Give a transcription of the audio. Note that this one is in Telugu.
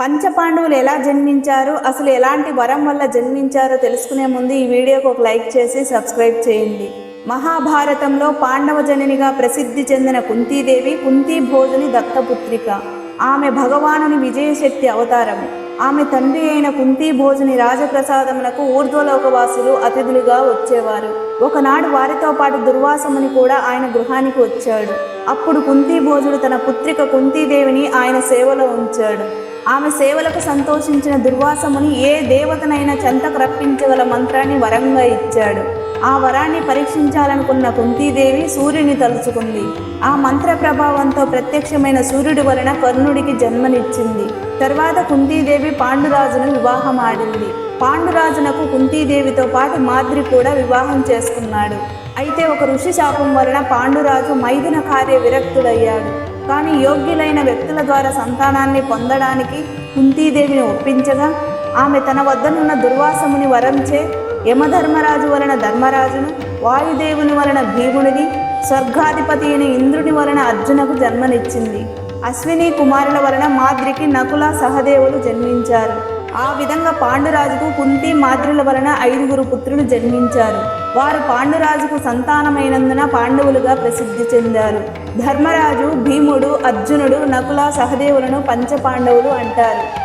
పంచపాండవులు ఎలా జన్మించారు అసలు ఎలాంటి వరం వల్ల జన్మించారో తెలుసుకునే ముందు ఈ వీడియోకి ఒక లైక్ చేసి సబ్స్క్రైబ్ చేయండి. మహాభారతంలో పాండవ జననిగా ప్రసిద్ధి చెందిన కుంతీదేవి కుంతీ భోజుని దత్తపుత్రిక. ఆమె భగవానుని విజయశక్తి అవతారం. ఆమె తండ్రి అయిన కుంతీ భోజుని రాజప్రసాదమునకు ఊర్ధ్వలోకవాసులు అతిథులుగా వచ్చేవారు. ఒకనాడు వారితో పాటు దుర్వాసముని కూడా ఆయన గృహానికి వచ్చాడు. అప్పుడు కుంతీ భోజుడు తన పుత్రిక కుంతీదేవిని ఆయన సేవలో ఉంచాడు. ఆమె సేవలకు సంతోషించిన దుర్వాసముని ఏ దేవతనైనా చెంతకు రప్పించగల మంత్రాన్ని వరంగా ఇచ్చాడు. ఆ వరాన్ని పరీక్షించాలనుకున్న కుంతీదేవి సూర్యుని తలుచుకుంది. ఆ మంత్ర ప్రభావంతో ప్రత్యక్షమైన సూర్యుడి వలన కర్ణుడికి జన్మనిచ్చింది. తర్వాత కుంతీదేవి పాండురాజును వివాహం ఆడింది పాండురాజునకు కుంతీదేవితో పాటు మాద్రి కూడా వివాహం చేసుకున్నాడు. అయితే ఒక ఋషి శాపం వలన పాండురాజు మైథున కార్య విరక్తుడయ్యాడు. కానీ యోగ్యులైన వ్యక్తుల ద్వారా సంతానాన్ని పొందడానికి కుంతీదేవిని ఒప్పించగా ఆమె తన వద్దనున్న దుర్వాసముని వరంచే యమధర్మరాజు వలన ధర్మరాజును వాయుదేవుని వలన భీముడిని స్వర్గాధిపతి అయిన ఇంద్రుని వలన అర్జునకు జన్మనిచ్చింది. అశ్విని కుమారుల వలన మాద్రికి నకుల సహదేవులు జన్మించారు. ఆ విధంగా పాండురాజుకు కుంతి మాతృల వలన ఐదుగురు పుత్రులు జన్మించారు. వారు పాండురాజుకు సంతానమైనందున పాండవులుగా ప్రసిద్ధి చెందారు. ధర్మరాజు భీముడు అర్జునుడు నకుల సహదేవులను పంచపాండవులు అంటారు.